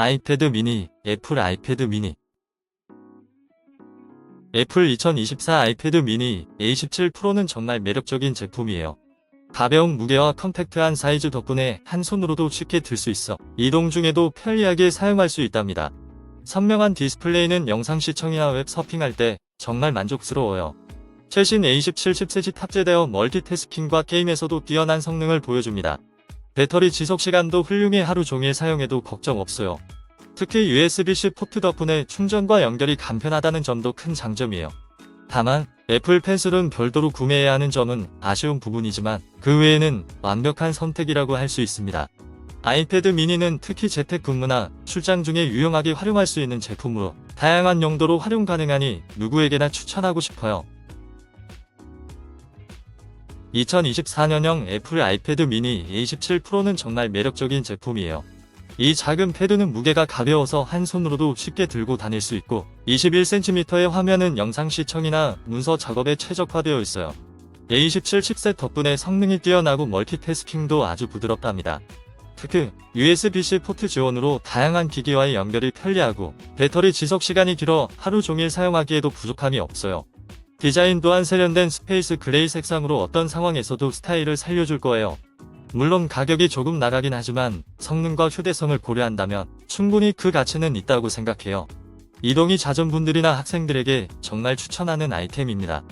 아이패드 미니, 애플 아이패드 미니. 애플 2024 아이패드 미니 A17 프로는 정말 매력적인 제품이에요. 가벼운 무게와 컴팩트한 사이즈 덕분에 한 손으로도 쉽게 들 수 있어 이동 중에도 편리하게 사용할 수 있답니다. 선명한 디스플레이는 영상 시청이나 웹 서핑할 때 정말 만족스러워요. 최신 A17 칩셋이 탑재되어 멀티태스킹과 게임에서도 뛰어난 성능을 보여줍니다. 배터리 지속 시간도 훌륭해 하루 종일 사용해도 걱정 없어요. 특히 USB-C 포트 덕분에 충전과 연결이 간편하다는 점도 큰 장점이에요. 다만 애플 펜슬은 별도로 구매해야 하는 점은 아쉬운 부분이지만 그 외에는 완벽한 선택이라고 할 수 있습니다. 아이패드 미니는 특히 재택근무나 출장 중에 유용하게 활용할 수 있는 제품으로 다양한 용도로 활용 가능하니 누구에게나 추천하고 싶어요. 2024년형 애플 아이패드 미니 A17 프로는 정말 매력적인 제품이에요. 이 작은 패드는 무게가 가벼워서 한 손으로도 쉽게 들고 다닐 수 있고 21cm의 화면은 영상 시청이나 문서 작업에 최적화되어 있어요. A17 칩셋 덕분에 성능이 뛰어나고 멀티태스킹도 아주 부드럽답니다. 특히 USB-C 포트 지원으로 다양한 기기와의 연결이 편리하고 배터리 지속 시간이 길어 하루 종일 사용하기에도 부족함이 없어요. 디자인 또한 세련된 스페이스 그레이 색상으로 어떤 상황에서도 스타일을 살려줄 거예요. 물론 가격이 조금 나가긴 하지만 성능과 휴대성을 고려한다면 충분히 그 가치는 있다고 생각해요. 이동이 잦은 분들이나 학생들에게 정말 추천하는 아이템입니다.